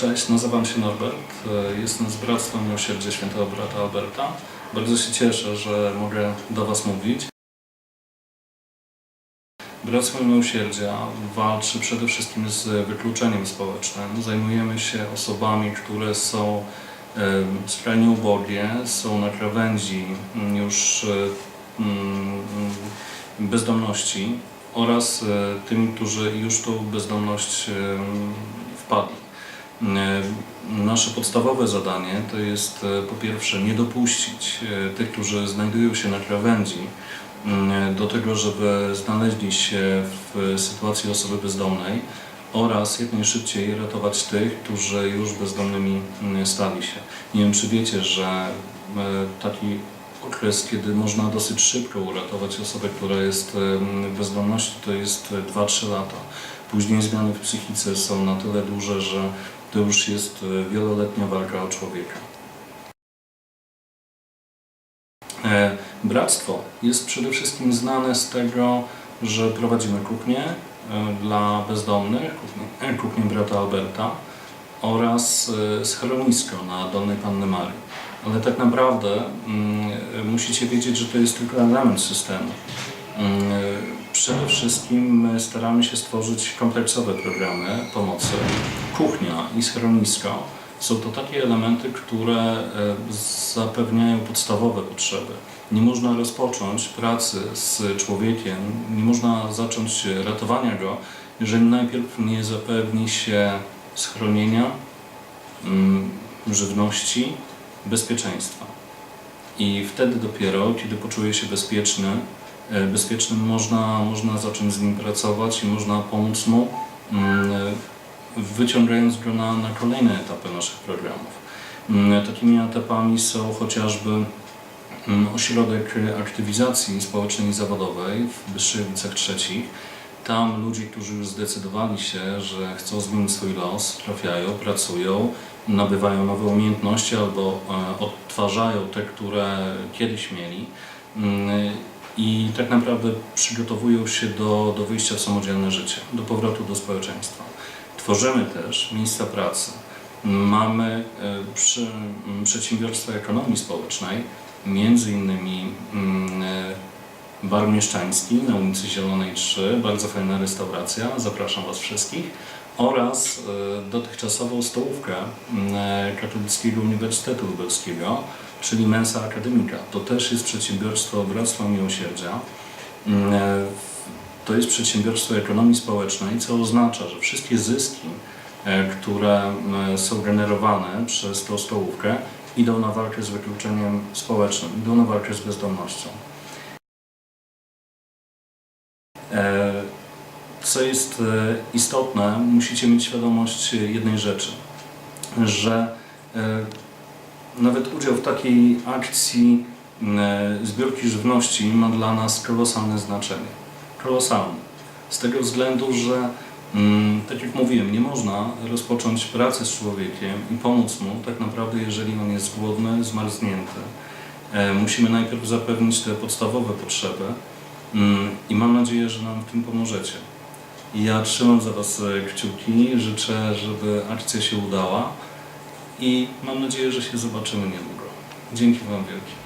Cześć, nazywam się Norbert. e, Jestem z Bractwa Miłosierdzia Świętego Brata Alberta. Bardzo się cieszę, że mogę do Was mówić. Bractwo Miłosierdzia walczy przede wszystkim z wykluczeniem społecznym. Zajmujemy się osobami, które są e, skrajnie ubogie, są na krawędzi mm, już e, mm, bezdomności oraz tymi, którzy już tą bezdomność wpadli. E, Nasze podstawowe zadanie to jest e, po pierwsze nie dopuścić e, tych, którzy znajdują się na krawędzi mm, do tego, żeby znaleźli się w sytuacji osoby bezdomnej oraz jak najszybciej ratować tych, którzy już bezdomnymi mm, stali się. Nie wiem, czy wiecie, że taki okres, kiedy można dosyć szybko uratować osobę, która jest em, w bezdomności, to jest e, 2-3 lata. Później zmiany w psychice są na tyle duże, że to już jest e, wieloletnia walka o człowieka. E, Bractwo jest przede wszystkim znane z tego, że prowadzimy kuchnię e, dla bezdomnych, kuchnię, kuchnię brata Alberta oraz schronisko na Dolnej Panny Marii. Ale tak naprawdę mm, musicie wiedzieć, że to jest tylko element systemu. Przede wszystkim my staramy się stworzyć kompleksowe programy pomocy. Kuchnia i schronisko są to takie elementy, które e, zapewniają podstawowe potrzeby. Nie można rozpocząć pracy z człowiekiem, nie można zacząć ratowania go, jeżeli najpierw nie zapewni się schronienia, mm, żywności, bezpieczeństwa. I wtedy dopiero, kiedy poczuje się bezpieczny, bezpiecznym, można, można zacząć z nim pracować i można pomóc mu, mm, e, wyciągając go na, na kolejne etapy naszych programów. Mm, Takimi etapami są chociażby mm, ośrodek aktywizacji społecznej i zawodowej w Byszczewicach Trzecich. Tam ludzie, którzy już zdecydowali się, że chcą zmienić swój los, trafiają, pracują, nabywają nowe umiejętności albo e, odtwarzają te, które kiedyś mieli i tak naprawdę przygotowują się do, do wyjścia w samodzielne życie, do powrotu do społeczeństwa. Tworzymy też miejsca pracy. Mamy e, przy, m, przedsiębiorstwa ekonomii społecznej, między innymi mm, e, Bar Mieszczański na ulicy Zielonej 3, bardzo fajna restauracja, zapraszam Was wszystkich, oraz e, dotychczasową stołówkę e, Katolickiego Uniwersytetu Lubelskiego, czyli Mensa Akademika. To też jest przedsiębiorstwo Bractwa Miłosierdzia. E, To jest przedsiębiorstwo ekonomii społecznej, co oznacza, że wszystkie zyski, które są generowane przez tą stołówkę, idą na walkę z wykluczeniem społecznym, idą na walkę z bezdomnością. Co jest e, istotne, musicie mieć świadomość jednej rzeczy, że e, nawet udział w takiej akcji e, zbiórki żywności ma dla nas kolosalne znaczenie. Kolosalne. Z tego względu, że mm, tak jak mówiłem, nie można rozpocząć pracy z człowiekiem i pomóc mu tak naprawdę, jeżeli on jest głodny, zmarznięty. Musimy najpierw zapewnić te podstawowe potrzeby mm, i mam nadzieję, że nam w tym pomożecie. Ja trzymam za Was kciuki, życzę, żeby akcja się udała i mam nadzieję, że się zobaczymy niedługo. Dzięki Wam wielkie.